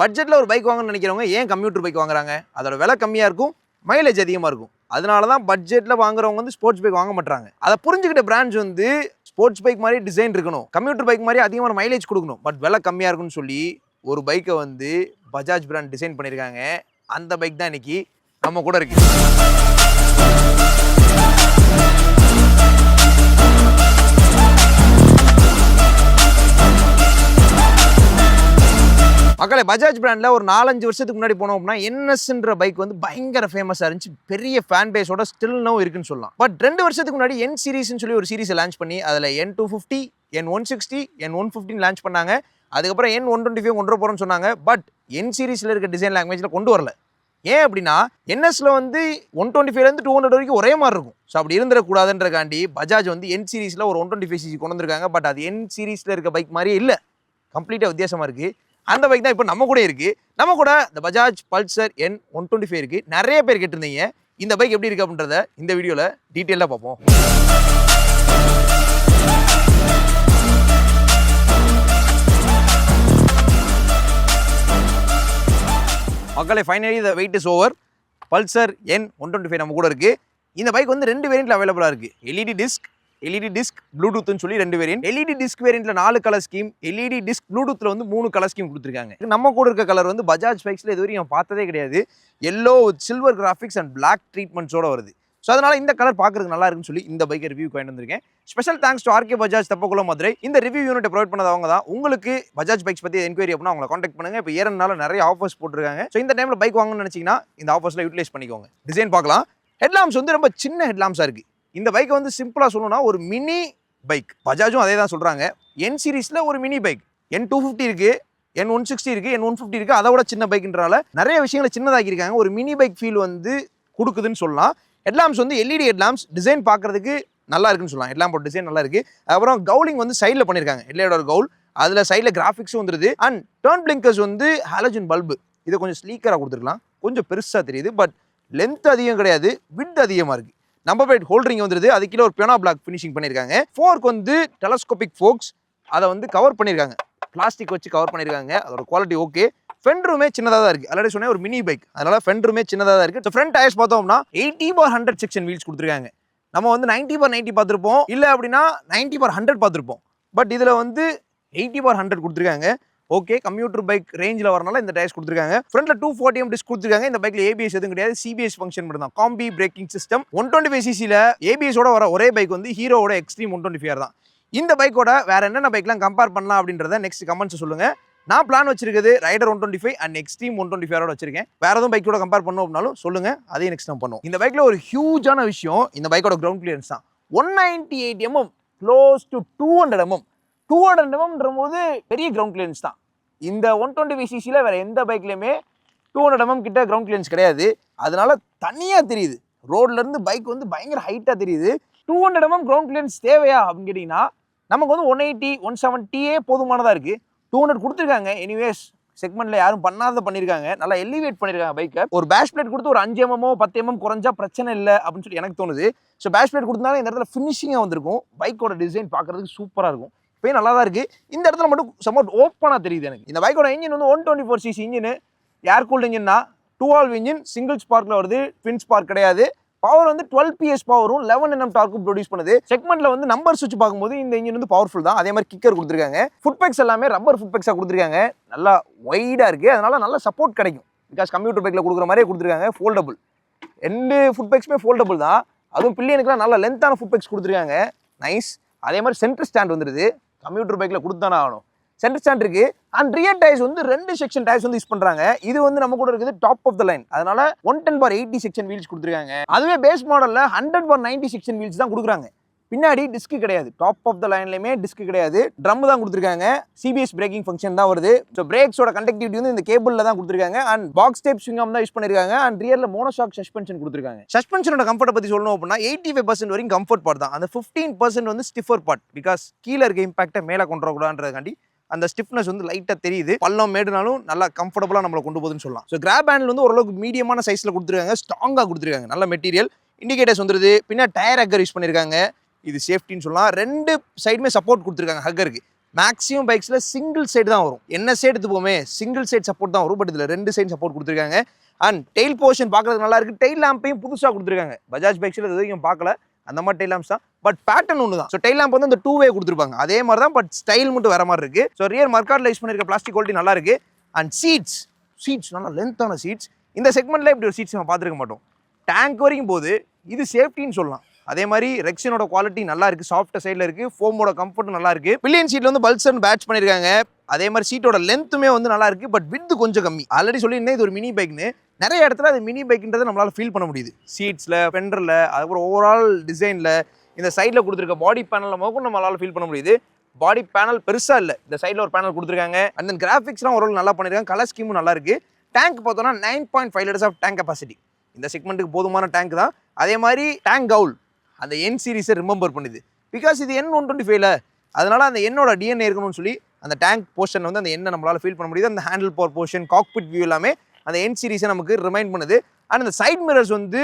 பட்ஜெட்டில் ஒரு பைக் வாங்கணும்னு நினைக்கிறவங்க ஏன் கம்ப்யூட்டர் பைக் வாங்குறாங்க? அதோட விலை கம்மியாக இருக்கும் மைலேஜ் அதிகமாக இருக்கும். அதனால தான் பட்ஜெட்டில் வாங்குறவங்க வந்து ஸ்போர்ட்ஸ் பைக் வாங்க மாட்டாங்க அதை புரிஞ்சுக்கிட்ட பிராண்ட்ஸ் வந்து ஸ்போர்ட்ஸ் பைக் மாதிரி டிசைன் இருக்கணும். கம்ப்யூட்டர் பைக் மாதிரி அதிகமான மைலேஜ் கொடுக்கணும். பட் விலை கம்மியாக இருக்கும்னு சொல்லி ஒரு பைக்கை வந்து பஜாஜ் பிராண்ட் டிசைன் பண்ணியிருக்காங்க. அந்த பைக் தான் இன்னைக்கு நம்ம கூட இருக்குது மக்களே பஜாஜ் பிராண்டில் ஒரு நாலஞ்சு வருஷத்துக்கு முன்னாடி போனோம் அப்படின்னா என்எஸ்ன்ற பைக் வந்து பயங்கர ஃபேமஸாக இருந்துச்சு. பெரிய ஃபேன் பேஸோட ஸ்டில் நோ இருக்குன்னு சொல்லலாம். பட் ரெண்டு வருஷத்துக்கு முன்னாடி என் சீரிஸ்னு சொல்லி ஒரு சீரீஸை லான்ச் பண்ணி அதில் N two fifty N one sixty N one fifteen launch பண்ணாங்க. அதுக்கப்புறம் என் ஒன் டுவெண்ட்டி ஃபைவ் கொண்டு போகிறோம்னு சொன்னாங்க. பட் என் சீரீஸில் இருக்க டிசைன் லாங்குவேஜில் கொண்டு வரல. ஏன் அப்படின்னா என்எஸ்ல வந்து ஒன் டுவெண்ட்டி ஃபைவ்லேருந்து டூ ஹண்ட்ரட் வரைக்கும் ஒரே மாதிரி இருக்கும். ஸோ அப்படி இருந்துடக்கூடாதுன்றக்காண்டி பஜாஜ் வந்து என் சீரீஸில் ஒரு ஒன் டுவெண்ட்டி ஃபைவ் சிசி கொண்டு வந்திருக்காங்க. பட் அது என் சீரிஸில் இருக்க பைக் மாதிரியே இல்லை. கம்ப்ளீட்டாக வித்தியாசமாக இருக்குது அந்த பைக் தான் இப்போ நம்ம கூட இருக்குது நம்ம கூட இந்த Bajaj Pulsar N one twenty five இருக்குது நிறைய பேர் கேட்டிருந்தீங்க. இந்த பைக் எப்படி இருக்குது அப்படின்றத இந்த வீடியோவில் டீட்டெயிலாக பார்ப்போம். மக்களை finally the wait is over Pulsar N one twenty five நம்ம கூட இருக்குது இந்த பைக் வந்து ரெண்டு வேரியண்ட்ல அவைலபிளாக இருக்குது எல்இடி டிஸ்க் எல்இடி டிஸ்க் ப்ளூடூத்னு சொல்லி ரெண்டு வேரியன்ட் எல்இடி டிஸ்க் வேரியன்ட்ல நாலு கலர் ஸ்கீம் எல்இடி டிஸ்க் ப்ளூடூத்ல வந்து மூணு கலர் ஸ்கீம் கொடுத்துருக்காங்க. நம்ம கூட இருக்க கலர் வந்து பஜாஜ் பைக்ஸ்ல இது வரைக்கும் நான் பார்த்ததே கிடையாது. Yellow silver graphics and black ட்ரீட்மெண்ட்ஸோட வருது. ஸோ அதனால் இந்த கலர் பார்க்கறதுக்கு நல்லா இருக்குன்னு சொல்லி இந்த பைக்கை ரிவ்யூ கொண்டு வந்திருக்கேன். Special thanks to RK Bajaj தப்பக்குள்ள Madurai இந்த ரிவ்யூ யூனிட் ப்ரொவைட் பண்ணதவங்க தான். உங்களுக்கு பஜாஜ் பைக்ஸ் பற்றி என்கொயரி அப்படின்னா அவங்களை காண்டாக்ட் பண்ணுங்க. இப்போ ஏறனால நிறைய ஆஃபர்ஸ் போட்டிருக்காங்க. ஸோ இந்த டைமில் பைக் வாங்கணும்னு நினச்சிங்கன்னா இந்த ஆஃபர்ஸில் யூட்டிலைஸ் பண்ணிக்கோங்க. டிசைன் பார்க்கலாம். ஹெட்லாம்ஸ் வந்து ரொம்ப சின்ன ஹெட்லாம்ஸாக இருக்குது இந்த பைக்கை வந்து சிம்பிளாக சொல்லணும்னா ஒரு மினி பைக் பஜாஜும் அதே தான் சொல்கிறாங்க என் சீரிஸில் ஒரு mini bike N two fifty இருக்குது என் ஒன் சிக்ஸ்டி இருக்குது என் ஒன் ஃபிஃப்டி இருக்குது அதை விட சின்ன பைக்குன்றால நிறைய விஷயங்களை சின்னதாக்கியிருக்காங்க. ஒரு மினி பைக் ஃபீல் வந்து கொடுக்குதுன்னு சொல்லலாம். ஹெட்லாம்ஸ் வந்து எல்இடி ஹெட்லாம்ஸ் டிசைன் பார்க்குறதுக்கு நல்லா இருக்குன்னு சொல்லலாம். ஹெட்லாம்போட டிசைன் நல்லா இருக்குது அப்புறம் கவுலிங் வந்து சைடில் பண்ணியிருக்காங்க. ஹெட்லையோட கவுல் அதில் சைடில் கிராஃபிக்ஸும் வந்துருது. அண்ட் டர்ன் பிளிங்கர்ஸ் வந்து ஹாலஜின் பல்பு இதை கொஞ்சம் ஸ்லீக்கராக கொடுத்துருக்கலாம். கொஞ்சம் பெருசாக தெரியுது பட் லென்த் அதிகம் கிடையாது விட் அதிகமாக இருக்குது நம்பர் பிளேட் ஹோல்டரிங் வந்துருது. அது கீழே ஒரு பியானோ பிளாக் ஃபினிஷிங் பண்ணியிருக்காங்க ஃபோர்க் வந்து டெலஸ்கோபிக் ஃபோக்ஸ் அதை வந்து கவர் பண்ணியிருக்காங்க பிளாஸ்டிக் வச்சு கவர் பண்ணியிருக்காங்க அதோட குவாலிட்டி ஓகே ஃபெண்டருமே சின்னதாக தான் இருக்குது ஆல்ரெடி சொன்னேன் ஒரு மினி பைக் அதனால் ஃபெண்டருமே சின்னதாக தான் இருக்குது ஸோ ஃப்ரண்ட் டயர்ஸ் பார்த்தோம்னா eighty bar hundred section wheels கொடுத்துருக்காங்க. நம்ம வந்து 90 பார் நைன்ட்டி பார்த்துருப்போம். இல்லை அப்படின்னா 90 பார் ஹண்ட்ரட் பார்த்துருப்போம். பட் இதில் வந்து எயிட்டி பார் ஹண்ட்ரட் கொடுத்துருக்காங்க. ஓகே கம்ப்யூட்டர் பைக் ரேஞ்சில் வரனால இந்த டயர்ஸ் கொடுத்துருக்காங்க. ஃப்ரண்ட்ல டூ ஃபார்ட்டி எம் டிஸ்க் கொடுத்துருக்காங்க. இந்த பைக்ல ஏபிஎஸ் எதுவும் கிடையாது. சிபிஎஸ் ஃபங்க்ஷன் மட்டும் தான் combi braking system one twenty five சிசியில் ஏபிஎஸோட வர ஒரே பைக் வந்து ஹீரோவோட எக்ஸ்ட்ரீம் ஒன் டுவெண்ட்டி ஃபைவ் தான். இந்த பைக்கோட வேற என்னென்ன பைக்லாம் கம்பேர் பண்ணலாம் அப்படின்றத நெக்ஸ்ட் கமெண்ட்ஸ் சொல்லுங்க. நான் பிளான் வச்சிருக்கிறது rider one twenty five and extreme one twenty five வச்சிருக்கேன். வேற எதுவும் பைக்கோட கம்பேர் பண்ணோம் அப்படின்னாலும் சொல்லுங்க. அதையும் நெக்ஸ்ட் நம்ம பண்ணுவோம். இந்த பைக்ல ஒரு ஹியூஜான விஷயம் இந்த பைக்கோட கிரவுண்ட் கிளியரன்ஸ் தான். One ninety eight mm close to two hundred mm two hundred எம்எம்ன்ற போது பெரிய கிரவுண்ட் கிளியன்ஸ் தான். இந்த ஒன் டுவெண்ட்டி ஃபைவ் சிசியில் வேறு எந்த பைக்லையுமே டூ ஹண்ட்ரட் எம்எம் கிட்ட கிரவுண்ட் கிளியன்ஸ் கிடையாது. அதனால் தனியாக தெரியுது. ரோட்லேருந்து பைக் வந்து பயங்கர ஹைட்டாக தெரியுது. Two hundred MM ground clearance தேவையா அப்படின்னு கேட்டிங்கன்னா நமக்கு வந்து ஒன் எயிட்டி ஒன் செவன்ட்டியே போதுமானதாக இருக்குது டூ ஹண்ட்ரட் கொடுத்துருக்காங்க. எனிவேஸ் செக்மெண்ட்டில் யாரும் பண்ணாத பண்ணியிருக்காங்க நல்லா எலிவேட் பண்ணியிருக்காங்க பைக்கை ஒரு பேஷ் பிளேட் கொடுத்து ஒரு அஞ்சு எம்எம்மோ பத்து எம்எம் குறைஞ்சா பிரச்சனை இல்லை அப்படின்னு சொல்லி எனக்கு தோணுது. ஸோ பேஷ் பிளேட் கொடுத்தாலும் இந்த இடத்துல ஃபினிஷிங்காக வந்திருக்கும். பைக்கோட டிசைன் பார்க்குறதுக்கு சூப்பராக இருக்கும். இப்போயும் நல்லா தான் இருக்குது இந்த இடத்துல மட்டும் சம்மோட் ஓப்பனாக தெரியுது எனக்கு. இந்த பைக்கோட இன்ஜின் வந்து one twenty four cc engine air cooled இன்ஜின்னா two all engine single ஸ்பார்க்கில் வருது ட்வின் ஸ்பார்க் கிடையாது. பவர் வந்து டுவெல் பிஎஸ் பவரும் லெவன் என்எம் டார்க்கும் ப்ரொடியூஸ் பண்ணுது. செக்மெண்ட்ல வந்து நம்பர் சுவிட்ச் பார்க்கும்போது இந்த இன்ஜின் வந்து பவர்ஃபுல் தான். அதே மாதிரி கிக்கர் கொடுத்துருக்காங்க. ஃபுட் பேக்ஸ் எல்லாமே ரப்பர் ஃபுட் பேக்ஸாக கொடுத்துருக்காங்க. நல்லா ஒய்டாக இருக்குது அதனால நல்ல சப்போர்ட் கிடைக்கும். பிகாஸ் கம்ப்யூட்டர் பைக்கில் கொடுக்குற மாதிரியே கொடுத்துருக்காங்க. ஃபோல்டபுள் ரெண்டு ஃபுட் பேக்ஸுமே ஃபோல்டபுள் தான். அதுவும் பில்லியனுக்குலாம் நல்ல லென்த்தான ஃபுட் பேக்ஸ் கொடுத்துருக்காங்க. நைஸ் அதே மாதிரி சென்டர் ஸ்டாண்ட் வந்துடுது கம்ப்யூட்டர் பைக்கில் கொடுத்தானே ஆகணும். சென்டர் ஸ்டாண்ட் இருக்கு. அண்ட் ரியர் டயர்ஸ் வந்து ரெண்டு செக்ஷன் டயர்ஸ் வந்து யூஸ் பண்றாங்க. இது வந்து நம்ம கூட இருக்குது டாப் ஆஃப் த லைன் அதனால one ten bar eighty section wheels கொடுத்துருக்காங்க. அதுவே பேஸ் மாடலில் hundred bar ninety section wheels தான் கொடுக்குறாங்க. பின்னாடி டிஸ்க் கிடையாது. டாப் ஆஃப் த லைன்லையுமே டிஸ்க் கிடையாது. ட்ரம் தான் கொடுத்துருக்காங்க. சிபிஎஸ் பிரேக்கிங் ஃபங்க்ஷன் தான் வருது. ஸோ பிரேக்ஸோட கண்டக்டிவிட்டி வந்து இந்த கேபிளில் தான் கொடுத்துருக்காங்க. அண்ட் பாக்ஸ் டைப் ஸ்விங்கம் தான் யூஸ் பண்ணிருக்காங்க. அண்ட் ரியரில் மோனோஷாக் சஸ்பென்ஷன் கொடுத்துருக்காங்க. சஸ்பென்ஷனோட கம்ஃபர்ட்டை பற்றி சொல்லணும் அப்படின்னா எயிட்டி ஃபைவ் பர்சன்ட் வரைக்கும் கம்ஃபர்ட் பார்ட் தான். அந்த ஃபிஃப்டீன் பர்சன்ட் வந்து ஸ்டிஃபர் பார்ட் பிகாஸ் கீழே இருக்க இம்பாக்டை மேலே கொண்டு வரக்கூடாதுன்றதுக்காண்டி அந்த ஸ்டிஃப்னஸ் வந்து லைட்டாக தெரியுது. பள்ளம் மேடுனாலும் நல்லா கம்ஃபர்டபுளாக நம்மளை கொண்டு போகுதுன்னு சொல்லலாம். ஸோ கிராப் ஹேண்டில் வந்து ஓரளவுக்கு மீடியமான சைஸில் கொடுத்துருக்காங்க. ஸ்ட்ராங்காக கொடுத்துருக்காங்க. நல்ல மெட்டீரியல் இண்டிகேட்டர்ஸ் வந்துருது. பின்னா டயர் அக்கர் யூஸ் பண்ணியிருக்காங்க இது சேஃப்டின்னு சொல்லலாம். ரெண்டு சைடுமே சப்போர்ட் கொடுத்துருக்காங்க ஹக்கருக்கு மேக்ஸிமம் பைக்ஸில் சிங்கிள் சைடு தான் வரும். என்ன சைடு எடுத்துப்போமே? சிங்கிள் சைடு சப்போர்ட் தான் வரும். பட் இதில் ரெண்டு சைடு சப்போர்ட் கொடுத்துருக்காங்க. அண்ட் டெயில் போர்ஷன் பார்க்கறதுக்கு நல்லா இருக்குது டெயில் லேம்பையும் புதுசாக கொடுத்துருக்காங்க. பஜாஜ் பைக்ஸில் இது வரைக்கும் பார்க்கல. அந்த மாதிரி டெயில் லேம்ப்ஸ் தான். பட் பேட்டர்ன் ஒன்று தான். ஸோ டெயில் லேம்ப் வந்து அந்த டூ வே கொடுத்துருப்பாங்க. அதே மாதிரி தான் பட் ஸ்டைல் மட்டும் வேறு மாதிரி இருக்குது ஸோ ரியர் மர்க்கார்டில் யூஸ் பண்ணிருக்க பிளாஸ்டிக் குவாலிட்டி நல்லா இருக்குது அண்ட் சீட்ஸ் சீட்ஸ் நல்லா லென்த்தான சீட்ஸ் இந்த செக்மெண்ட்டில் இப்படி ஒரு சீட்ஸ் நம்ம பார்த்துருக்க மாட்டோம். டேங்க் வரைக்கும் போது இது சேஃப்டின்னு சொல்லலாம். அதே மாதிரி ரெக்ஸனோட குவாலிட்டி நல்லா இருக்கு சாஃப்ட் சைடில் இருக்கு. ஃபோமோட கம்ஃபர்ட் நல்லா இருக்கு பில்லியன் சீட்ல வந்து பல்சன் பேட்ச் பண்ணிருக்காங்க. அதே மாதிரி சீட்டோட லென்த்துமே வந்து நல்லா இருக்கு பட் வித்து கொஞ்சம் கம்மி. ஆல்ரெடி சொல்லியிருந்தேன் இது ஒரு மினி பைக்னு நிறைய இடத்துல அது மினி பைக்ன்றதை நம்மளால ஃபீல் பண்ண முடியுது. சீட்ஸில் ஃபெண்டரில் அதுக்கப்புறம் ஓவரால் டிசைனில் இந்த சைடில் கொடுத்துருக்க பாடி பேனலில் முதல்ல நம்மளால் ஃபீல் பண்ண முடியுது. பாடி பேனல் பெருசாக இல்லை. இந்த சைடில் ஒரு பேனல் கொடுத்துருக்காங்க. அண்ட் தென் கிராஃபிக்ஸ்லாம் ஓரளவு நல்லா பண்ணியிருக்காங்க கலர் ஸ்கீமும் நல்லா இருக்குது டேங்க் பார்த்தோன்னா nine point five litres of tank capacity இந்த செக்மெண்ட்டுக்கு போதுமான டேங்க் தான். அதே மாதிரி டேங்க் கவுல் அந்த என் சீரிஸை ரிமெம்பர் பண்ணுது. பிகாஸ் இது என் ஒன் டுவெண்ட்டி ஃபைவ்ல அதனால் அந்த என்னோட டிஎன்ஏ இருக்கணும்னு சொல்லி அந்த டேங்க் போர்ஷன் வந்து அந்த எண்ணை நம்மளால ஃபீல் பண்ண முடியுது. அந்த handle bar portion cockpit view எல்லாமே அந்த என் சீரிஸை நமக்கு ரிமைண்ட் பண்ணுது. அண்ட் அந்த சைட் மிரர்ஸ் வந்து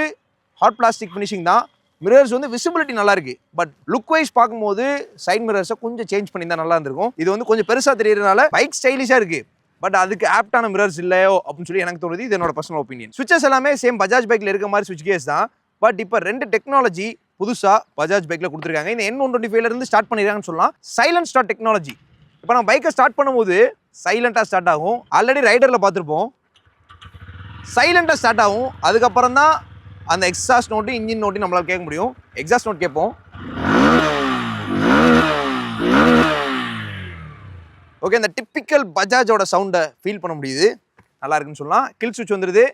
ஹாட் பிளாஸ்டிக் ஃபினிஷிங் தான். மிரர்ஸ் வந்து விசிபிலிட்டி நல்லா இருக்கு. பட் லுக் வைஸ் பார்க்கும்போது சைட் மிரர்ஸை கொஞ்சம் சேஞ்ச் பண்ணி தான் நல்லா இருந்திருக்கும். இது வந்து கொஞ்சம் பெருசாக தெரியறதுனால பைக் ஸ்டைலிஷாக இருக்கு. பட் அதுக்கு ஆப்டான மிரர்ஸ் இல்லையோ அப்படின்னு சொல்லி எனக்கு தோணுது. இது என்னோட பர்சனல் ஒப்பீனியன் சுவிச்சஸ் எல்லாமே சேம் பஜாஜ் பைக்கில் இருக்க மாதிரி சுவிச் கேஸ் தான். பட் இப்போ ரெண்டு டெக்னாலஜி புதுசாக பஜாஜ் பைக்கில் கொடுத்துருக்காங்க. இந்த என் ஒன் டுவெண்ட்டி ஃபைவ்ல இருந்து ஸ்டார்ட் பண்ணிடுறாங்கன்னு சொல்லலாம். சைலண்ட் ஸ்டார்ட் டெக்னாலஜி இப்போ நம்ம பைக்கை ஸ்டார்ட் பண்ணும்போது சைலண்ட்டாக ஸ்டார்ட் ஆகும். ஆல்ரெடி ரைடரில் பார்த்துருப்போம். சைலண்ட்டாக ஸ்டார்ட் ஆகும். அதுக்கப்புறம் தான் அந்த எக்ஸாஸ்ட் நோட்டு இன்ஜின் நோட்டையும் நம்மளால கேட்க முடியும். எக்ஸாஸ்ட் நோட் கேட்போம். ஓகே இந்த டிப்பிக்கல் பஜாஜோட சவுண்டை ஃபீல் பண்ண முடியுது. நல்லா இருக்குன்னு சொல்லலாம். கில் சுவிட்ச் வந்துடுது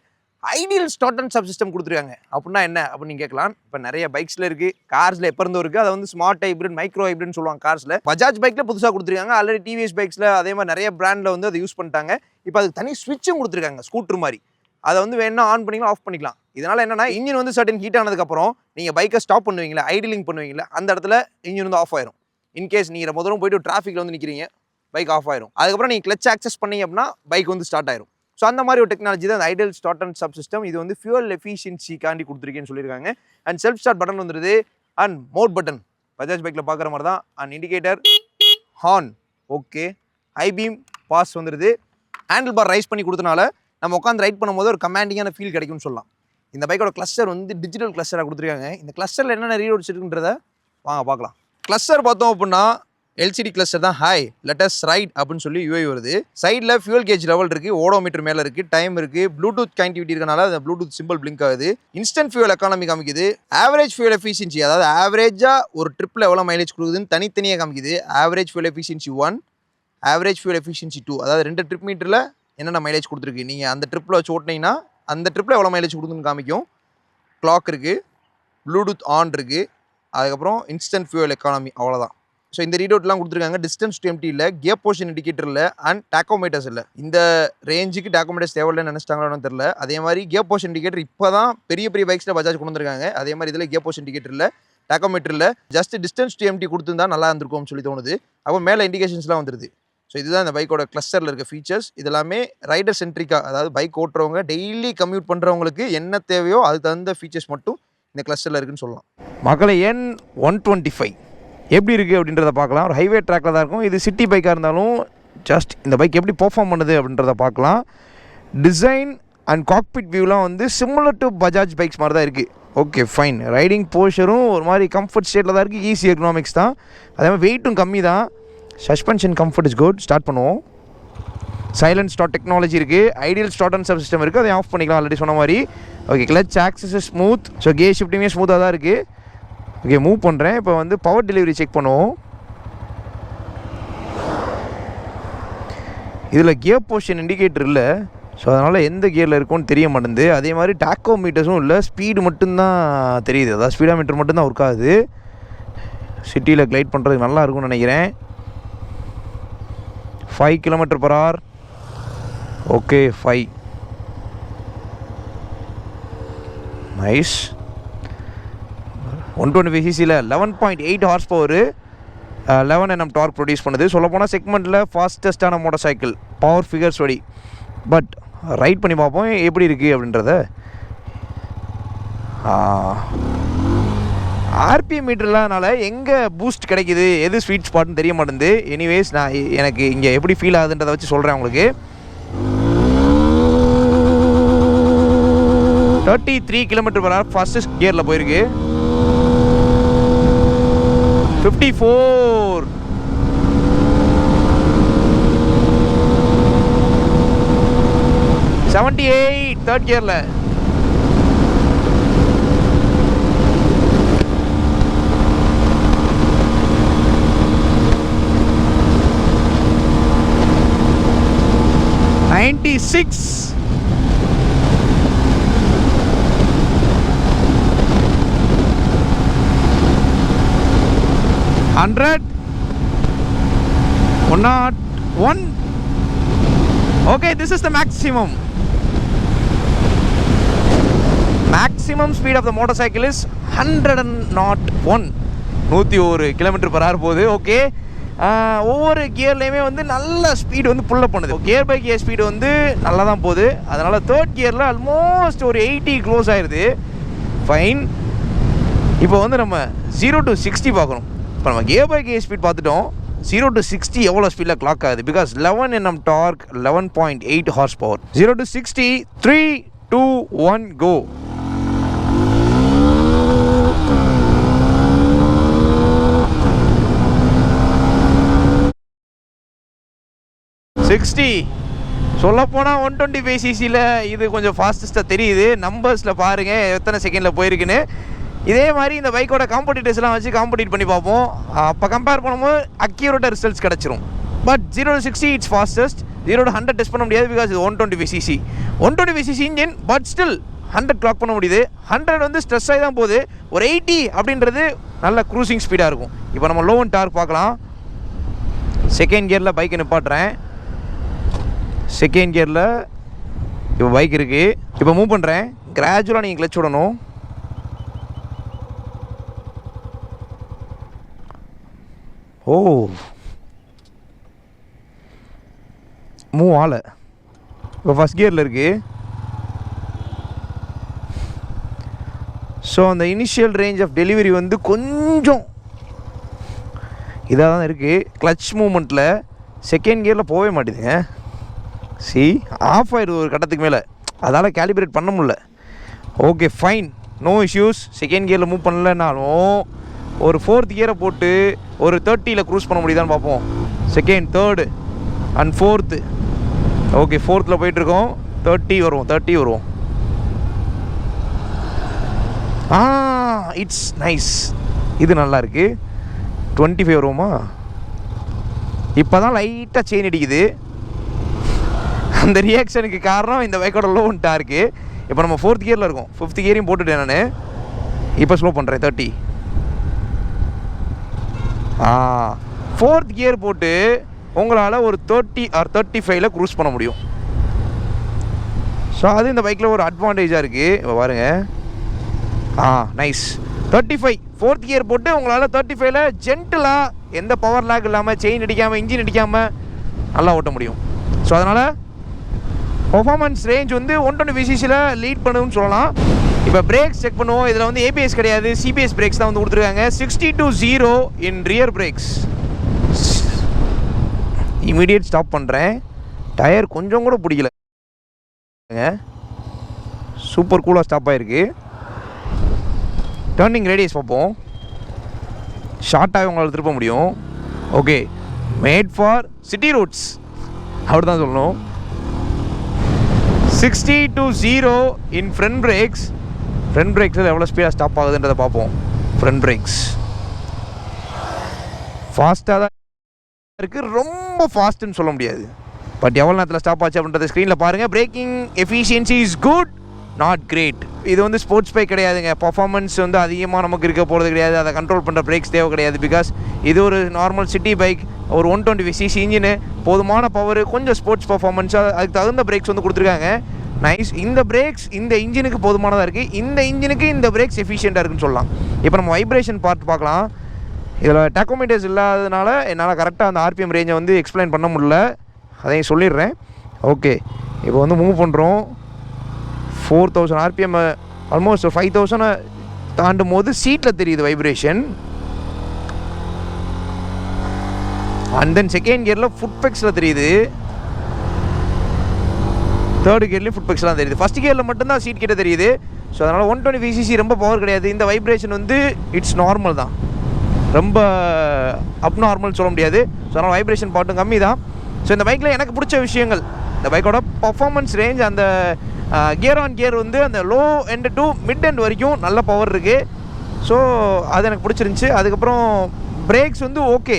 idle start and stop system கொடுத்துருக்காங்க. அப்படின்னா என்ன? அப்படின்னு கேட்கலாம். இப்போ நிறைய பைக்ஸில் இருக்குது கார்ஸில் எப்போ இருந்தோ இருக்குது அதை வந்து ஸ்மார்ட் ஹைப்ரிட் மைக்ரோ ஹைப்ரிட்னு சொல்லுவாங்க கார்ஸில் பஜாஜ் பைக்கில் புதுசாக கொடுத்துருக்காங்க. ஆல்ரெடி டிவிஎஸ் பைக்ஸில் அதே மாதிரி நிறைய பிராண்டில் வந்து அதை யூஸ் பண்ணிட்டாங்க. இப்போ அதுக்கு தனி ஸ்விட்சும் கொடுத்துருக்காங்க. ஸ்கூட்டர் மாதிரி. அதை வந்து வேணா ஆன் பண்ணிக்கலாம் ஆஃப் பண்ணிக்கலாம். இதனால் என்னென்னா இன்ஜின் வந்து சர்டன் ஹீட் ஆனதுக்கப்புறம் நீங்கள் பைக்கை ஸ்டாப் பண்ணுவீங்களா ஐடிலிங் பண்ணுவீங்களா அந்த இடத்துல இன்ஜின் வந்து ஆஃப் ஆயிரும். இன்கேஸ் நீங்கள் முதலும் போயிட்டு டிராஃபிக்கில் வந்து நிற்கிறீங்க பைக் ஆஃப் ஆயிரும். அதுக்கப்புறம் நீங்கள் கிளச் ஆக்சஸ் பண்ணீங்க அப்படின்னா பைக் வந்து ஸ்டார்ட் ஆயிரும். ஸோ அந்த மாதிரி ஒரு டெக்னாலஜி தான் idle start and stop system இது வந்து ஃபியூல் எஃபிஷியன்சிக்காண்டி கொடுத்துருக்கேன்னு சொல்லியிருக்காங்க. அண்ட் செல்ஃப் ஸ்டார்ட் பட்டன் வந்துருது. அண்ட் மோட் பட்டன் பஜாஜ் பைக்கில் பார்க்குற மாதிரி தான். And indicator horn okay high beam pass வந்துருது. ஹேண்டில் பார் ரைஸ் பண்ணி கொடுத்தனால நம்ம உட்காந்து ரைட் பண்ணும்போது ஒரு கமாண்டிங்கான ஃபீல் கிடைக்கும்னு சொல்லலாம். இந்த பைக்கோட கிளஸ்டர் வந்து டிஜிட்டல் கிளஸ்டராக கொடுத்துருக்காங்க. இந்த கிளஸ்டரில் என்னென்ன ரீரோட்ஸ் இருக்குன்றத வாங்க பார்க்கலாம். கிளஸ்டர் பார்த்தோம் அப்படின்னா எல்சிடி கிளஸ்டர் தான். ஹாய் லெட்டஸ் ரைட் அப்படின்னு சொல்லி யூஐ வருது. சைடில் ஃபியூல் கேஜ் லெவல் இருக்கு ஓடோமீட்டர் மேலே இருக்கு டைம் இருக்கு ப்ளூடூத் கனெக்டிவிட்டி இருக்கனால அந்த ப்ளூடூத் சிம்பிள் பிளிங்க் ஆகுது. இன்ஸ்டன்ட் ஃபியூல் எக்கானமி காமிக்குது. ஆவரேஜ் ஃபியூல் எஃபிஷியன்சி அதாவது ஆவரேஜாக ஒரு ட்ரிப்பில் எவ்வளோ மைலேஜ் கொடுக்குதுன்னு தனித்தனியாக காமிக்குது. Average fuel efficiency one average fuel efficiency two அதாவது ரெண்டு ட்ரிப் மீட்டரில் என்னென்ன மைலேஜ் கொடுத்துருக்கு? நீங்கள் அந்த ட்ரிப்பில் வச்சு ஓட்டினீங்கன்னா அந்த ட்ரிப்பில் எவ்வளோ மைலேஜ் கொடுக்குதுன்னு காமிக்கும். கிளாக் இருக்குது ப்ளூடூத் ஆன் இருக்குது அதுக்கப்புறம் இன்ஸ்டன்ட் ஃபியூல் எக்கானமி அவ்வளோதான் ஸோ இந்த ரீடவுட்லாம் கொடுத்துருக்காங்க. டிஸ்டன்ஸ் டு எம்டி இல்லை கேப் போர்ஷன் இண்டிகேட்டர் இல்லை அண்ட் டாக்கோமீட்டர்ஸ் இல்லை. இந்த ரேஞ்சுக்கு டாக்கோமீட்டர்ஸ் தேவையில்லைன்னு நினச்சிட்டாங்களோன்னு தெரில அதே மாதிரி கேப் போர்ஷன் இண்டிகேட்டர் இப்போ தான் பெரிய பெரிய பைக்ஸில் பஜாஜ் கொண்டு வந்திருக்காங்க. அதே மாதிரி இதில் கேப் போர்ஷன் இண்டிகேட்டர் இல்லை tachometer just distance to empty கொடுத்துருந்தா நல்லா இருந்திருக்கும்னு சொல்லி தோணுது. அப்போ மேலே இண்டிகேஷன்ஸ்லாம் வந்துருது. ஸோ இதுதான் இந்த பைக்கோட கிளஸ்டரில் இருக்க ஃபீச்சர்ஸ் இதெல்லாமே ரைடர் சென்ட்ரிக்கா அதாவது பைக் ஓட்டுறவங்க டெய்லி கம்யூட் பண்ணுறவங்களுக்கு என்ன தேவையோ அது தகுந்த ஃபீச்சர்ஸ் மட்டும் இந்த கிளஸ்டரில் இருக்குன்னு சொல்லலாம். மக்களை என் ஒன் டுவெண்ட்டி ஃபைவ் எப்படி இருக்குது அப்படின்றத பார்க்கலாம். ஒரு ஹைவே ட்ராக்கில் தான் இருக்கும். இது சிட்டி பைக்காக இருந்தாலும் ஜஸ்ட் இந்த பைக் எப்படி பர்ஃபார்ம் பண்ணுது அப்படின்றத பார்க்கலாம். டிசைன் அண்ட் காக்பிட் வியூலாம் வந்து சிம்லர் டு பஜாஜ் பைக்ஸ் மாதிரி தான் இருக்குது ஓகே ஃபைன் ரைடிங் போஷரும் ஒரு மாதிரி கம்ஃபர்ட் ஸ்டேட்டில் தான் இருக்குது ஈஸி எக்கனாமிக்ஸ் தான். அதே மாதிரி வெயிட்டும் கம்மி தான். Suspension comfort is good start பண்ணுவோம். சைலண்ட் ஸ்டார்ட் டெக்னாலஜி இருக்குது idle start and stop system இருக்குது அதை ஆஃப் பண்ணிக்கலாம். ஆல்ரெடி சொன்ன மாதிரி. Okay clutch action smooth so K ஷிஃப்டிங்கே ஸ்மூத்தாக தான் இருக்குது ஓகே மூவ் பண்ணுறேன் இப்போ வந்து பவர் டெலிவரி செக் பண்ணுவோம். இதில் கியர் போர்ஷன் இண்டிகேட்டர் இல்லை. ஸோ அதனால் எந்த கியரில் இருக்கும்னு தெரிய மாட்டேங்குது. அதே மாதிரி டாக்கோ மீட்டர்ஸும் இல்லை ஸ்பீடு மட்டும்தான் தெரியுது. அதாவது ஸ்பீடா மீட்டர் மட்டும்தான் ஒர்க் ஆகுது. சிட்டியில் கிளைட் பண்ணுறதுக்கு நல்லா இருக்கும்னு நினைக்கிறேன். Five kilometre per hour okay five nice one twenty five சிசியில் eleven point eight horse power eleven Nm torque produce பண்ணுது. சொல்லப்போனால் செக்மெண்ட்டில் ஃபாஸ்டஸ்டான மோட்டார் சைக்கிள் பவர் ஃபிகர்ஸ் வடி பட் ரைட் பண்ணி பார்ப்போம் எப்படி இருக்குது அப்படின்றத. ஆர்பிஎம் மீட்டர்லனால எங்கே பூஸ்ட் கிடைக்குது எது ஸ்வீட் ஸ்பாட்னு தெரிய மாட்டேங்குது. எனிவேஸ் நான் எனக்கு இங்கே எப்படி ஃபீல் ஆகுதுன்றதை வச்சு சொல்கிறேன் உங்களுக்கு. Thirty three kilometre per hour first கியரில் போயிருக்கு. Fifty four seventy eight third கியரில் ninety six hundred one nought one okay this is the maximum maximum speed of the motorcycle is hundred and nought one நூற்றி ஒரு kilometre per hour போகுது okay ஒவ்வொரு கியர்லேயுமே வந்து நல்ல speed வந்து pull-up பண்ணுது. Gear by gear speed வந்து நல்லா தான் போகுது. அதனால் தேர்ட் கியரில் ஆல்மோஸ்ட் ஒரு எயிட்டி க்ளோஸ் ஆயிடுது ஃபைன் இப்போ வந்து நம்ம ஜீரோ டு சிக்ஸ்டி பார்க்குறோம் இப்போ நம்ம கியர் பை கியர் ஸ்பீட் பார்த்துட்டோம் ஜீரோ டு சிக்ஸ்டி எவ்வளோ ஸ்பீடில் கிளாக் ஆகுது? Because eleven NM torque eleven point eight horse power zero to sixty three two one go sixty சொல்லப்போனால் ஒன் டுவெண்ட்டி ஃபைவ் சிசியில் இது கொஞ்சம் ஃபாஸ்டஸ்ட்டாக தெரியுது. நம்பர்ஸில் பாருங்கள் எத்தனை செகண்டில் போயிருக்குன்னு. இதே மாதிரி இந்த பைக்கோட காம்படிட்டர்ஸ்லாம் வச்சு காம்படிட் பண்ணி பார்ப்போம். அப்போ கம்பேர் பண்ணும்போது அக்யூரேட்டாக ரிசல்ட்ஸ் கிடச்சிரும். But zero sixty it's fastest zero hundred test பண்ண முடியாது பிகாஸ் இது one twenty five CC one twenty five CC engine but still hundred clock பண்ண முடியுது. ஹண்ட்ரட் வந்து ஸ்ட்ரெஸ் ஆகி தான் போகுது. ஒரு எயிட்டி அப்படின்றது நல்ல க்ரூசிங் ஸ்பீடாக இருக்கும். இப்போ நம்ம லோ அண்ட் டார்க் பார்க்கலாம். செகண்ட் கியரில் பைக்கை நிப்பாட்டுறேன். செகண்ட் கியரில் இப்போ பைக் இருக்குது இப்போ மூவ் பண்ணுறேன் கிராஜுவலாக நீங்கள் கிளச் விடணும். ஓ. மூவ் ஆலை இப்போ ஃபஸ்ட் கியரில் இருக்குது ஸோ அந்த இனிஷியல் ரேஞ்ச் ஆஃப் டெலிவரி வந்து கொஞ்சம் இதாக தான் இருக்குது கிளச் மூமெண்ட்டில் செகண்ட் கியரில் போகவே மாட்டேதுங்க. சி ஆஃப் ஆகிடுது ஒரு கட்டத்துக்கு மேலே. அதால் கேலிபரேட் பண்ண முடில okay fine no issues second கியரில் move பண்ணலனாலும் ஒரு ஃபோர்த் கியரை போட்டு ஒரு தேர்ட்டியில் க்ரூஸ் பண்ண முடியுதான்னு பார்ப்போம். Second third and fourth okay ஃபோர்த்தில் போயிட்டுருக்கோம். தேர்ட்டி வருவோம் தேர்ட்டி வருவோம். ஆ இட்ஸ் நைஸ் இது நல்லா இருக்குது டுவெண்ட்டி ஃபைவ் வருவோமா? இப்போ தான் லைட்டாக செயின் அடிக்குது. அந்த ரியாக்ஷனுக்கு காரணம் இந்த பைக்கோட லோன்ட்டாக இருக்குது இப்போ நம்ம ஃபோர்த் கியரில் இருக்கோம். ஃபிஃப்த் கியரையும் போட்டுட்டேன் நான். இப்போ ஸ்லோ பண்ணுறேன் தேர்ட்டி ஃபோர்த் கியர் போட்டு உங்களால் ஒரு தேர்ட்டி ஆர் தேர்ட்டி ஃபைவ்ல க்ரூஸ் பண்ண முடியும். ஸோ அது இந்த பைக்கில் ஒரு அட்வான்டேஜாக இருக்குது இப்போ பாருங்கள் ஆ nice thirty five fourth gear போட்டு உங்களால் தேர்ட்டி ஃபைவ்ல ஜென்டலாக எந்த பவர் லாக் இல்லாமல் செயின் அடிக்காமல் இன்ஜின் அடிக்காமல் நல்லா ஓட்ட முடியும். ஸோ அதனால் பர்ஃபார்மன்ஸ் ரேஞ்ச் வந்து ஒன் டுவெண்ட்டி விசிசியில் லீட் பண்ணுன்னு சொல்லலாம். இப்போ பிரேக்ஸ் செக் பண்ணுவோம். இதில் வந்து ஏபிஎஸ் கிடையாது. சிபிஎஸ் பிரேக்ஸ் தான் வந்து கொடுத்துருக்காங்க. Sixty to zero in rear brakes immediate stop பண்ணுறேன் டயர் கொஞ்சம் கூட பிடிக்கல. சூப்பர் கூலாக ஸ்டாப் ஆகிருக்கு டேர்னிங் ரேடியஸ் பார்ப்போம். ஷார்ட்டாக உங்களால் திருப்ப முடியும். Okay made for city routes அப்படி தான் சொல்லணும். Sixty to zero in front brakes front பிரேக்ஸில் எவ்வளோ ஸ்பீடாக ஸ்டாப் ஆகுதுன்றதை பார்ப்போம். ஃப்ரண்ட் பிரேக்ஸ் ஃபாஸ்ட்டாக தான் இருக்குது ரொம்ப ஃபாஸ்ட்டுன்னு சொல்ல முடியாது. பட் எவ்வளோ நேரத்தில் ஸ்டாப் ஆச்சு அப்படின்றத ஸ்க்ரீனில் பாருங்கள் braking efficiency is good not great இது வந்து ஸ்போர்ட்ஸ் பைக் கிடையாதுங்க. பர்ஃபார்மன்ஸ் வந்து அதிகமாக நமக்கு இருக்க போகிறது கிடையாது. அதை கண்ட்ரோல் பண்ணுற பிரேக்ஸ் தேவை கிடையாது. பிகாஸ் இது ஒரு நார்மல் சிட்டி பைக் ஒரு ஒன் டுவெண்ட்டி சிசி இன்ஜினு போதுமான பவர் கொஞ்சம் ஸ்போர்ட்ஸ் பர்ஃபார்மன்ஸாக அதுக்கு தகுந்த பிரேக்ஸ் வந்து கொடுத்துருக்காங்க. நைஸ் இந்த பிரேக்ஸ் இந்த இன்ஜினுக்கு போதுமானதாக இருக்குது இந்த இன்ஜினுக்கு இந்த பிரேக்ஸ் எஃபிஷியண்ட்டாக இருக்குன்னு சொல்லலாம். இப்போ நம்ம வைப்ரேஷன் பார்ட் பார்க்கலாம். இதில் டெக்கோமீட்டர்ஸ் இல்லாததுனால என்னால் கரெக்டாக அந்த ஆர்பிஎம் ரேஞ்சை வந்து எக்ஸ்பிளைன் பண்ண முடியல. அதையும் சொல்லிடுறேன். ஓகே இப்போ வந்து மூவ் பண்ணுறோம் four thousand RPM almost five thousand தாண்டும் போது சீட்டில் தெரியுது வைப்ரேஷன் அண்ட் தென் செகண்ட் கியரில் ஃபுட் பெக்ஸில் தெரியுது. தேர்ட் கியர்லேயும் ஃபுட் பெக்ஸ்லாம் தெரியுது. ஃபஸ்ட் கியரில் மட்டும்தான் சீட் கிட்ட தெரியுது. ஸோ அதனால் ஒன் டுவெண்ட்டி விசிசி ரொம்ப பவர் கிடையாது. இந்த வைப்ரேஷன் வந்து இட்ஸ் நார்மல் தான். ரொம்ப அப் நார்மல் சொல்ல முடியாது. ஸோ அதனால் வைப்ரேஷன் பாட்டும் கம்மி தான் ஸோ இந்த பைக்கில் எனக்கு பிடிச்ச விஷயங்கள் இந்த பைக்கோட பர்ஃபார்மன்ஸ் ரேஞ்ச் அந்த கியர் ஆன் கியர் வந்து அந்த low end to mid end வரைக்கும் நல்ல பவர் இருக்குது ஸோ அது எனக்கு பிடிச்சிருந்துச்சி. அதுக்கப்புறம் பிரேக்ஸ் வந்து okay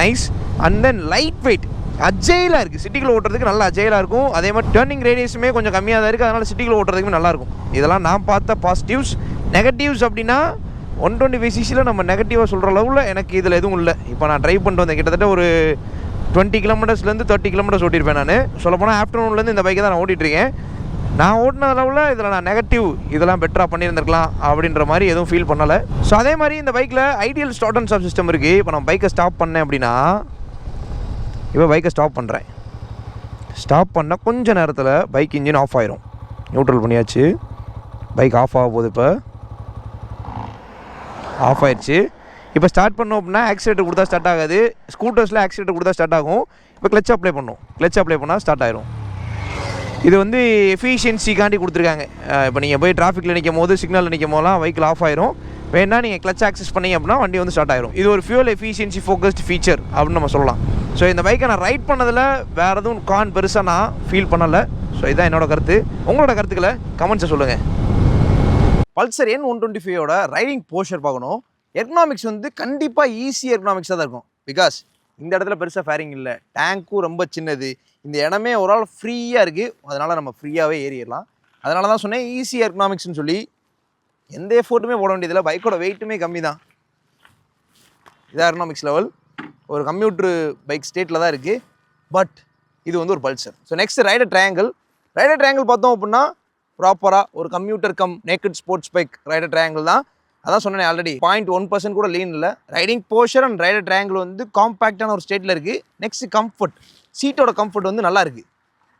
nice and then light weight அஜெயிலாக இருக்குது சிட்டிக்குள்ள ஓட்டுறதுக்கு நல்லா அஜைலாக இருக்கும். அதே மாதிரி டேர்னிங் ரேடியஸுமே கொஞ்சம் கம்மியாக தான் இருக்குது அதனால் சிட்டிக்குள்ள ஓட்டுறதுக்குமே நல்லாயிருக்கும் இதெல்லாம் நான் பார்த்த பாசிட்டிவ்ஸ் நெகட்டிவ்ஸ் அப்படின்னா ஒன் டுவெண்ட்டி ஃபைவ் சிசியில் நம்ம நெகட்டிவாக சொல்கிற அளவில் எனக்கு இதில் எதுவும் இல்லை. இப்போ நான் ட்ரைவ் பண்ணிட்டு வந்தேன். கிட்டத்தட்ட ஒரு டுவெண்ட்டி கிலோமீட்டர்ஸ்லேருந்து தேர்ட்டி கிலோமீட்டர்ஸ் ஓட்டியிருப்பேன் நான். சொல்லப்போனால் ஆஃப்டர்நூன்லேருந்து இந்த பைக்கை தான் நான் ஓட்டிகிட்ருக்கேன் நான் ஓட்டின அளவில் இதில் நான் நெகட்டிவ் இதெல்லாம் பெட்டராக பண்ணியிருந்திருக்கலாம் அப்படின்ற மாதிரி எதுவும் ஃபீல் பண்ணலை. ஸோ அதே மாதிரி இந்த பைக்கில் ideal start and stop system இருக்குது இப்போ நான் பைக்கை ஸ்டாப் பண்ணேன் அப்படின்னா இப்போ பைக்கை ஸ்டாப் பண்ணுறேன் ஸ்டாப் பண்ணால் கொஞ்ச நேரத்தில் பைக் இன்ஜின் ஆஃப் ஆயிரும். நியூட்ரல் பண்ணியாச்சு. பைக் ஆஃப் ஆக போகுது இப்போ. ஆஃப் ஆயிடுச்சு. இப்போ ஸ்டார்ட் பண்ணோம் அப்படின்னா ஆக்சிடெட் கொடுத்தா ஸ்டார்ட் ஆகாது. ஸ்கூட்டர்ஸில் ஆக்சிடெட் கொடுத்தா ஸ்டார்ட் ஆகும். இப்போ கிளச் அப்ளை பண்ணும். கிளச் அப்ளை பண்ணால் ஸ்டார்ட் ஆயிரும். இது வந்து எஃபிஷியன்சிக்காண்டி கொடுத்துருக்காங்க. இப்போ நீங்கள் போய் டிராஃபிக்கில் நிற்கும் போது சிக்னலில் நிற்கும் போதெல்லாம் வெஹிக்கிள் ஆஃப் ஆயிரும். வேணா நீங்கள் கிளச் ஆக்சஸ் பண்ணி அப்படின்னா வண்டி வந்து ஸ்டார்ட் ஆயிரும். இது ஒரு ஃபியூல் எஃபிஷியன்சி ஃபோக்கஸ்ட் ஃபீச்சர் அப்படின்னு நம்ம சொல்லலாம். ஸோ இந்த பைக்கை நான் ரைட் பண்ணதில் வேறு எதுவும் கான் பெருசாக நான் ஃபீல் பண்ணலை. ஸோ இதுதான் என்னோட கருத்து. உங்களோட கருத்துக்களை கமெண்ட்ஸை சொல்லுங்கள் பல்சர் என் ஒன் டுவெண்ட்டி ஃபைவோட ரைடிங் போஸ்டர் பார்க்கணும். எக்கனாமிக்ஸ் வந்து கண்டிப்பாக ஈஸி எக்கனாமிக்ஸாக தான் இருக்கும். பிகாஸ் இந்த இடத்துல பெருசாக ஃபேரிங் இல்லை. டேங்க்கும் ரொம்ப சின்னது. இந்த இடமே ஒரு ஆள் ஃப்ரீயாக இருக்குது அதனால் நம்ம ஃப்ரீயாகவே ஏறிடலாம். அதனால தான் சொன்னேன் ஈஸி எக்கனாமிக்ஸ்னு சொல்லி. எந்த எஃபோர்ட்டுமே போட வேண்டியதில்லை. பைக்கோட வெயிட்டுமே கம்மி தான் இதான் எர்னாமிக்ஸ் லெவல் ஒரு கம்ப்யூட்ரு பைக் ஸ்டேட்டில் தான் இருக்குது பட் இது வந்து ஒரு Pulsar so next rider triangle rider triangle பார்த்தோம் அப்படின்னா ப்ராப்பராக ஒரு commuter cum naked sports bike rider triangle தான். அதான் சொன்னேன் ஆல்ரெடி பாயிண்ட் ஒன் பர்சன்ட் கூட லீன் இல்லை. Riding posture and rider triangle வந்து காம்பேக்டான ஒரு ஸ்டேட்டில் இருக்குது நெக்ஸ்ட் கம்ஃபர்ட் சீட்டோட கம்ஃபர்ட் வந்து நல்லா இருக்குது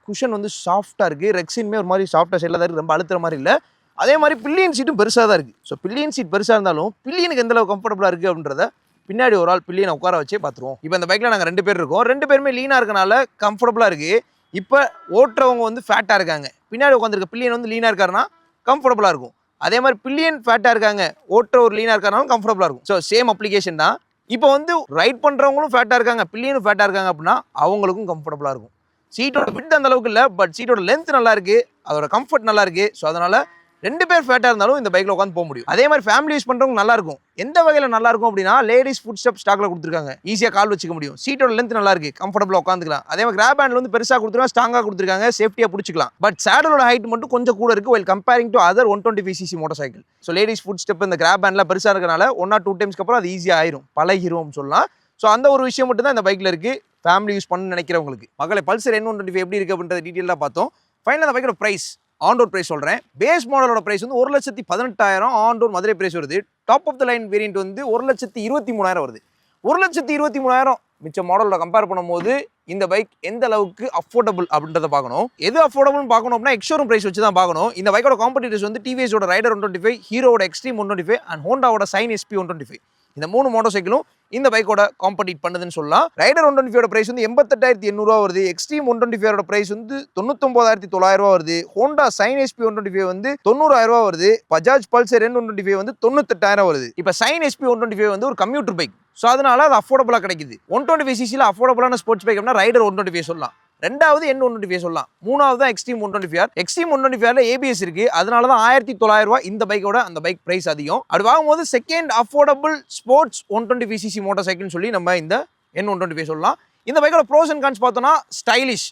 குஷன் வந்து சாஃப்டாக இருக்குது ரெக்ஸின்மே ஒரு மாதிரி சாஃப்டாக சைடில் தான் இருக்குது ரொம்ப அழுத்துற மாதிரி இல்லை. அதே மாதிரி பில்லியன் சீட்டும் பெருசாக தான் இருக்குது ஸோ பில்லியன் சீட் பெருசாக இருந்தாலும் பில்லியனுக்கு எந்தளவு கம்ஃபர்டபுளாக இருக்குது அப்படின்றத பின்னாடி ஒரு ஆள் பில்லியனை உட்கார வச்சே பார்த்துருவோம். இப்போ இந்த பைக்கில் நாங்கள் ரெண்டு பேர் இருக்கோம். ரெண்டு பேருமே லீனாக இருக்கனால கம்ஃபர்டபுளாக இருக்குது இப்போ ஓட்டுறவங்க வந்து ஃபேட்டாக இருக்காங்க. பின்னாடி உட்காந்துருக்க பில்லியன் வந்து லீனாக இருக்காருன்னா கம்ஃபர்டபுளாக இருக்கும். அதே மாதிரி பில்லியன் ஃபேட்டாக இருக்காங்க. ஓட்டுற ஒரு லீனாக இருக்காருனாலும் கம்ஃபர்டபுளாக இருக்கும். ஸோ சேம் அப்ளிகேஷன் தான். இப்போ வந்து ரைட் பண்ணுறவங்களும் ஃபேட்டாக இருக்காங்க. பில்லியனும் ஃபேட்டாக இருக்காங்க அப்படின்னா அவங்களுக்கும் கம்ஃபர்டபுளாக இருக்கும். சீட்டோட ஃபிட் அந்த அளவுக்கு இல்லை பட் சீட்டோட லென்த் நல்லா இருக்குது அதோட கம்ஃபர்ட் நல்லா இருக்குது ஸோ அதனால் ரெண்டு பேர் ஃபேட்டாக இருந்தாலும் இந்த பைக்கில் உட்காந்து போக முடியும். அதே மாதிரி ஃபேமிலி யூஸ் பண்ணுறவங்க நல்லா இருக்கும். எந்த வகையில் நல்லா இருக்கும் அப்படின்னா லேடிஸ் ஃபுட் ஸ்டெப் ஸ்டாக்ல கொடுத்துருக்காங்க. ஈஸியாக கால் வச்சுக்க முடியும். சீட்டோட லென்த் நல்லா இருக்கு. கம்ஃபர்டபுளாக உட்காந்துக்கலாம். அதே மாதிரி கிராப் ஹேண்டில் வந்து பெருசாக கொடுத்துருக்காங்க ஸ்ட்ராங்காக கொடுத்துருக்காங்க. சேஃப்டியாக பிடிச்சிக்கலாம். பட் சேடலோட ஹைட் மட்டும் கொஞ்சம் கூட இருக்கு. Well comparing to other one twenty five CC motorcycle so ladies foot step இந்த கிராப் ஹேண்ட்லாம் பெருசாக இருக்கனால ஒன் ஆர் டூ டைம்ஸ்க்கு அப்புறம் அது ஈஸியாக ஆயிரும். பழகிரும் சொல்லலாம். ஸோ அந்த ஒரு விஷயம் மட்டும் தான் இந்த பைக்கில் இருக்கு. ஃபேமிலி யூஸ் பண்ணு நினைக்கிறவங்களுக்கு. மக்களை பல்சர் என் ஒன் டுவெண்ட்டி எப்படி இருக்கு அப்படின்றத டீட்டெயிலாக பார்த்தோம். ஃபைனல் அந்த பைக்கோட ப்ரைஸ் ஆன் ரோட் ப்ரைஸ் சொல்கிறேன் பேஸ் மாடலோட ப்ரைஸ் வந்து ஒரு லட்சத்தி பதினெட்டாயிரம் ஆன் ரோட் மதுரை ப்ரைஸ் வருது. Top of the line variant வந்து ஒரு லட்சத்தி இருபத்தி மூணாயிரம் வருது. ஒரு லட்சத்தி இருபத்தி மூணாயிரம் மிச்ச மாடலோட கம்பேர் பண்ணும்போது இந்த பைக் எந்த அளவுக்கு அஃபோர்டபுள் அப்படின்றத பார்க்கணும். எது அஃபோர்டபுள் பார்க்கணும் அப்படின்னா எக்ஷோரூம் ப்ரைஸ் வச்சு தான் பார்க்கணும். இந்த பைக்கோட காம்படிட்டர்ஸ் வந்து டிவிஎஸோட ரைடர் ஒன் டுவெண்ட்டி ஃபைவ் ஹீரோட Xtreme one twenty five and ஹோண்டாவோட Shine SP one twenty five இந்த மூணு மோட்டர் சைக்கிளும் இந்த பைக்கோட காம்படிட் பண்ணுதுன்னு சொல்லலாம். ரைடர் ஒன் டுவெண்ட்டி ப்ரைஸ் வந்து எண்பத்தெட்டாயிரத்தி எண்ணூறுவா வருது. எக்ஸ்ட்ரீம் ஒன் டுவெண்ட்டி ஃபைவோட ப்ரைஸ் வந்து தொண்ணூத்தொம்பதாயிரத்தி தொள்ளாயிரரூவா வருது. Honda Shine SP one twenty five வந்து தொண்ணூறாயிரரூவா வருது. Bajaj Pulsar N one twenty five வந்து தொண்ணூத்தெட்டாயிரம் வருது. இப்போ Shine SP one twenty five வந்து ஒரு கம்ப்யூட்டர் பைக் ஸோ அதனால அது அஃபோர்டபுளாக கிடைக்குது. ஒன் டுவெண்ட்டி ஃபைவ் சிசியில் அஃபோர்டபுளான ஸ்போர்ட்ஸ் பைக் அப்படின்னா ரைடர் ஒன் டுவெண்ட்டி ஃபைவ் சொல்லலாம். ரெண்டாவது என் ஒன் டுவெண்ட்டி ஃபைவ் சொல்லலாம். மூணாவது தான் Xtreme one twenty five Xtreme one twenty ஃபைவ்ல ஏபிஎஸ் இருக்கு. அதனால தான் ஆயிரத்தி தொள்ளாயிரம் ரூபாய் இந்த பைக்கோட அந்த பைக் பிரைஸ் அதிகம். அப்படி வாங்கும்போது second affordable sports one twenty five CC motor சைக்கிள்னு சொல்லி நம்ம இந்த என் ஒன் டுவெண்ட்டி ஃபைவ் சொல்லலாம். இந்த பைக்கோட ப்ரோஸ் அண்ட் கான்ஸ் பார்த்தோம்னா ஸ்டைலிஷ்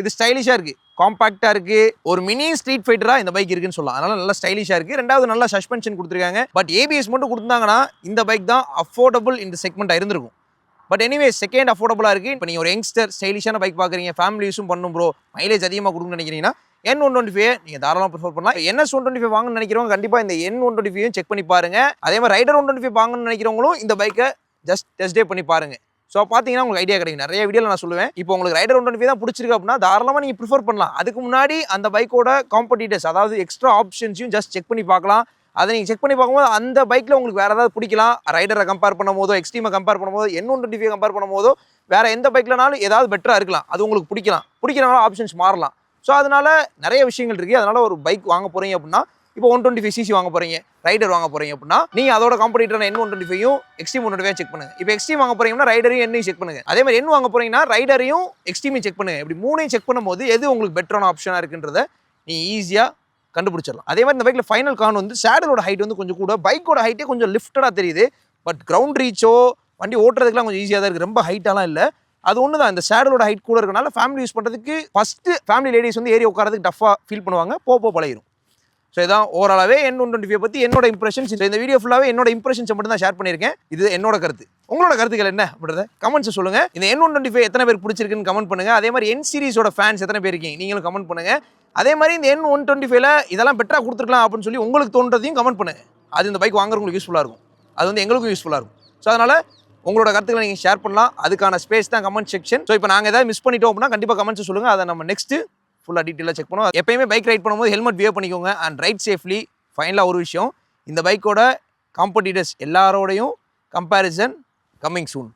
இது ஸ்டைலிஷாக இருக்குது காம்பாக்டாக இருக்குது ஒரு மினி ஸ்ட்ரீட் ஃபைட்டராக இந்த பைக் இருக்குன்னு சொல்லலாம். அதனால நல்லா ஸ்டைலிஷாக இருக்குது ரெண்டாவது நல்லா சஸ்பென்ஷன் கொடுத்துருக்காங்க. பட் ஏபிஎஸ் மட்டும் கொடுத்தாங்கன்னா இந்த பைக் தான் அஃபோர்டபுள் இந்த செக்மெண்ட்டாக இருந்திருக்கும். பட் எனிவே செகண்ட் அஃபோர்டபுளாக இருக்குது இப்போ நீங்கள் ஒரு யங்ஸ்டர் ஸ்டைலிஷான பைக் பார்க்குறீங்க ஃபேமிலி யூஸும் பண்ணும் ப்ரோ மைலேஜ் அதிகமாக கொடுக்குன்னு நினைக்கிறீங்கன்னா என் ஒன் டுவெண்ட்டி ஃபைவ் நீங்கள் தாராளமாக ப்ரிஃபர் பண்ணலாம். என்ன ஒன் டுவெண்ட்டி ஃபைவ் வாங்கணும்னு நினைக்கிறவங்க கண்டிப்பாக இந்த N one twenty five check பண்ணி பாருங்க. அதே மாதிரி ரைடர் ஒன் டுவெண்ட்டி ஃபைவ் வாங்கணும்னு நினைக்கிறவங்களும் இந்த பைக்கை ஜஸ்ட் டெஸ்ட் டே பண்ணி பாருங்க. ஸோ பார்த்தீங்கன்னா உங்களுக்கு ஐடியா கிடைக்கும். நிறைய வீடியோவில் நான் சொல்லுவேன். இப்போ உங்களுக்கு ரைடர் ஒன் டுவெண்ட்டி தான் பிடிச்சிருக்கு அப்படின்னா தாராளமாக நீங்கள் ப்ரிஃபர் பண்ணலாம். அதுக்கு முன்னாடி அந்த பைக்கோட காம்படிட்டர்ஸ் அதாவது எக்ஸ்ட்ரா ஆப்ஷன்ஸையும் ஜஸ்ட் செக் பண்ணி பார்க்கலாம். அதை நீங்கள் செக் பண்ணி பார்க்கும்போது அந்த பைக்கில் உங்களுக்கு வேறு ஏதாவது பிடிக்கலாம். ரைடரை கம்பேர் பண்ணும் போதோ எக்ஸ்ட்ரீமை கம்பேர் பண்ணும்போது என் ஒன் டுவெண்ட்டி கம்பேர் பண்ணும்போதோ வேறு எந்த பைக்லனாலும் ஏதாவது பெட்டராக இருக்கலாம். அது உங்களுக்கு பிடிக்கலாம். பிடிக்கிறனால ஆப்ஷன்ஸ் மாறலாம். ஸோ அதனால நிறைய விஷயங்கள் இருக்குது அதனால் ஒரு பைக் வாங்க போகிறீங்க அப்படின்னா இப்போ ஒன் டுவெண்ட்டி ஃபைவ் சிசி வாங்க போகிறீங்க ரைடர் வாங்க போகிறீங்க அப்படின்னா நீங்கள் அதோட காம்படிட்டரான என் ஒன் டுவெண்ட்டி ஃபைவும் எக்ஸ்ட்ரீம் ஒன் டுவெண்ட்டி செக் பண்ணுங்கள் இப்போ எக்ஸ்ட்ரீம் வாங்க போகிறீங்கன்னா ரைடரையும் என்னையும் செக் பண்ணுங்கள் அதே மாதிரி என்ன வாங்க போகிறீங்கன்னா ரைடரையும் எக்ஸ்ட்ரீமையும் செக் பண்ணுங்கள் இப்படி மூணையும் செக் பண்ணும்போது எது உங்களுக்கு பெட்டரான ஆப்ஷனாக இருக்குன்றத நீ ஈஸியாக கண்டுபிடிச்சிடலாம். அதே மாதிரி இந்த பைக்கில் ஃபைனல் கான் வந்து சேடலோட ஹைட் வந்து கொஞ்சம் கூட பைக்கோட ஹைட்டே கொஞ்சம் லிஃப்டடாக தெரியுது. பட் கிரவுண்ட் ரீச்சோ வண்டி ஓட்டுறதுக்குலாம் கொஞ்சம் ஈஸியாக தான் இருக்குது ரொம்ப ஹைட்டாலாம் இல்லை. அது ஒன்று தான் இந்த சேடலோட ஹைட் கூட இருக்கனால ஃபேமிலி யூஸ் பண்ணுறதுக்கு ஃபஸ்ட்டு ஃபேமிலி லேடிஸ் வந்து ஏறி உட்காரதுக்கு டஃபாக ஃபீல் பண்ணுவாங்க. போ பழகிடும் ஸோ இதான் ஓவராலாகவே என் ஒன் டுவெண்ட்டி பற்றி என்னோட இம்ப்ரெஷன்ஸ் இந்த வீடியோ ஃபுல்லாகவே என்னோட இம்ப்ரெஷன்ஸை மட்டும் தான் ஷேர் பண்ணியிருக்கேன். இது என்னோட கருத்து. உங்களோட கருத்துக்கள் என்ன அப்படின்றத கமெண்ட்ஸ் சொல்லுங்க. இந்த என் ஒன் டுவெண்ட்டி ஃபைவ் எத்தனை பேர் பிடிச்சிருக்குன்னு கமெண்ட் பண்ணுங்க. அதே மாதிரி என் சீரிஸோட ஃபேன்ஸ் எத்தனை பேர் இருக்கீங்க? நீங்களும் கமெண்ட் பண்ணுங்க. அதே மாதிரி இந்த என் ஒன் டுவெண்ட்டி ஃபைவ்ல இதெல்லாம் பெட்டராக கொடுத்துருக்கலாம் அப்படின்னு சொல்லி உங்களுக்கு தோன்றதையும் கமெண்ட் பண்ணுங்க. அது இந்த பைக் வாங்குறவங்களுக்கு யூஸ்ஃபுல்லாக இருக்கும். அது வந்து எங்களுக்கும் யூஸ்ஃபுல்லாக இருக்கும். ஸோ அதனால உங்களோட கருத்துக்களை நீங்கள் ஷேர் பண்ணலாம். அதுக்கான ஸ்பேஸ் தான் கமெண்ட் செக்ஷன் ஸோ இப்போ நாங்கள் ஏதாவது மிஸ் பண்ணிட்டோம் அப்படின்னா கண்டிப்பாக கமெண்ட்ஸ் சொல்லுங்கள் அதை நம்ம நெக்ஸ்ட்டு ஃபுல்லாக டீட்டெயிலாக செக் பண்ணுவோம். எப்பயுமே பைக் ரைட் பண்ணும்போது ஹெல்மெட் வியர் பண்ணிக்கோங்க அண்ட் ரைட் சேஃப்லி ஃபைனலாக ஒரு விஷயம் இந்த பைக்கோட காம்படிட்டர்ஸ் எல்லாரோடையும் கம்பேரிசன் கம்மிங் சூன்